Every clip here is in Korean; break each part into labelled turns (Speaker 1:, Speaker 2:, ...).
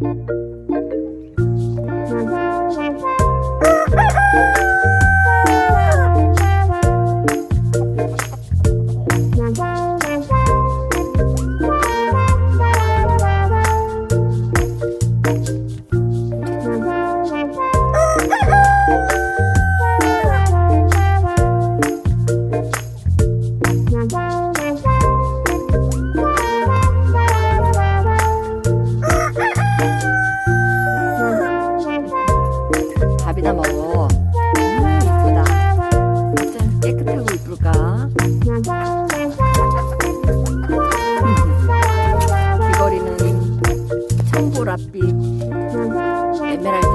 Speaker 1: thank you. traffic, Emerald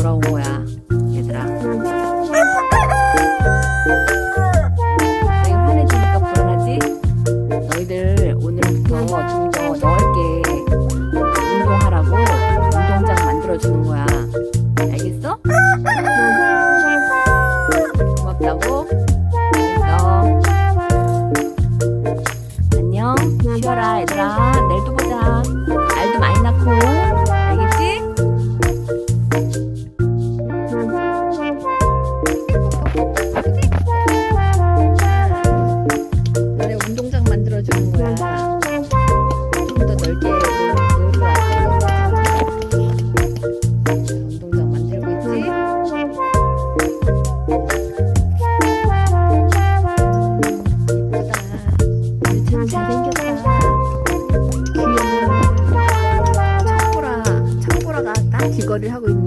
Speaker 1: 돌아온 거야 얘들아 내가 화내주니까 불안하지? 너희들 오늘부터 좀더 너의 이거를 음. 하고 있는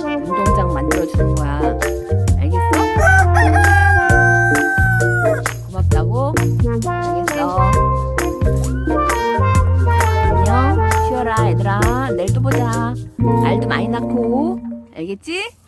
Speaker 1: 운동장 만들어주는 거야. 알겠어? 고맙다고? 알겠어. 안녕. 쉬어라, 얘들아. 내일 또 보자. 알도 많이 낳고. 알겠지?